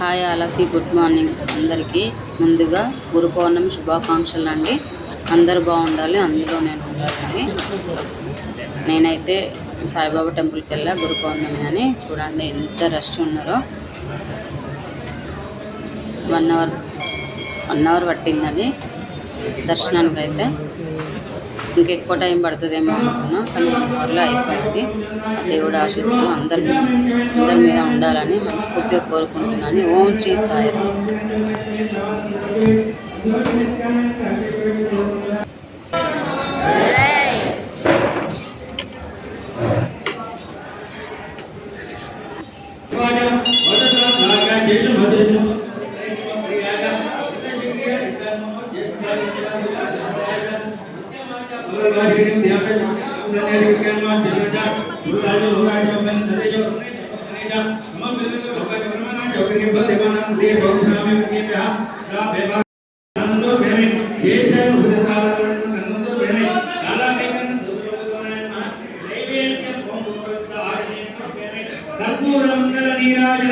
Hi ఆలఫీ good morning. అందరికీ ముందుగా గురు పౌర్ణమి శుభాకాంక్షలు అండి. అందరు బాగుండాలి అందులో నేను ఉండాలండి నేనైతే సాయిబాబా టెంపుల్కి వెళ్ళా గురు పౌర్ణమి అని. చూడండి ఎంత రష్ ఉన్నారో. వన్ అవర్ వన్ అవర్ పట్టిందని దర్శనానికి అయితే ఇంకెక్కువ టైం పడుతుందేమో అనుకున్నా కానీ వన్ అయిపోయింది. ఆ దేవుడు ఆశీస్సులు అందరి అందరి మీద ఉండాలని మనస్ఫూర్తిగా కోరుకుంటున్నాను. ఓం శ్రీ సాయి લાગીને ત્યાં પે ઉન્હોंने વિજ્ઞાનમાં જનજા જોડાજો હોરાજો મેં સરેજો સરેજા મમ મેં ભગવાન પરમાના ચોકરી ભગવાન દે ભગવાન મેં કે રા ભેવા નંદો ભેમે એ જય ઉદકાર નંદો ભેમે કાલા મેં દોસ્તોને ના લઈને કે કોમ કોમ આરને ભેમે તત્પુરમ કર નીરાજ